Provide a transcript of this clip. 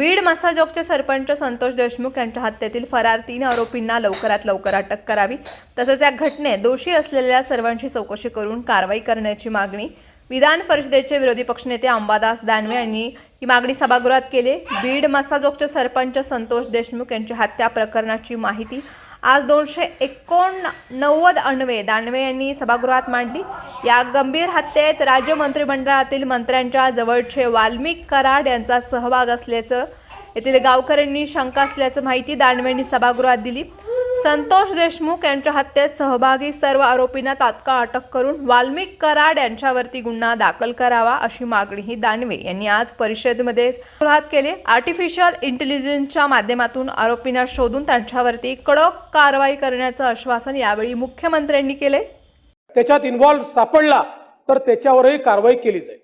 बीड मसाजोगचे सरपंच संतोष देशमुख यांच्या हत्येतील फरार तीन आरोपींना लवकरात लवकर अटक करावी. तसंच या घटनेत दोषी असलेल्या सर्वांची चौकशी करून कारवाई करण्याची मागणी विधान परिषदेचे विरोधी पक्षनेते अंबादास दानवे यांनी ही मागणी सभागृहात केली. बीड मसाजोगचे सरपंच संतोष देशमुख यांच्या हत्या प्रकरणाची माहिती आज दोनशे एकोणनव्वद अण्वे दानवे यांनी सभागृहात मांडली. या गंभीर हत्येत राज्य मंत्रिमंडळातील मंत्र्यांच्या जवळचे वाल्मिक कराड यांचा सहभाग असल्याचं येथील गावकऱ्यांनी शंका असल्याचं माहिती दानवेंनी सभागृहात दिली. संतोष देशमुख यांच्या हत्येत सहभागी सर्व आरोपींना तात्काळ अटक करून वाल्मिक कराड यांच्यावरती गुन्हा दाखल करावा अशी मागणीही दानवे यांनी आज परिषदेमध्ये गृहात केली. आर्टिफिशियल इंटेलिजन्सच्या माध्यमातून आरोपींना शोधून त्यांच्यावरती कडक कारवाई करण्याचं आश्वासन यावेळी मुख्यमंत्र्यांनी केले. त्याच्यात इन्व्हॉल्व्ह सापडला तर त्याच्यावरही कारवाई केली जाईल.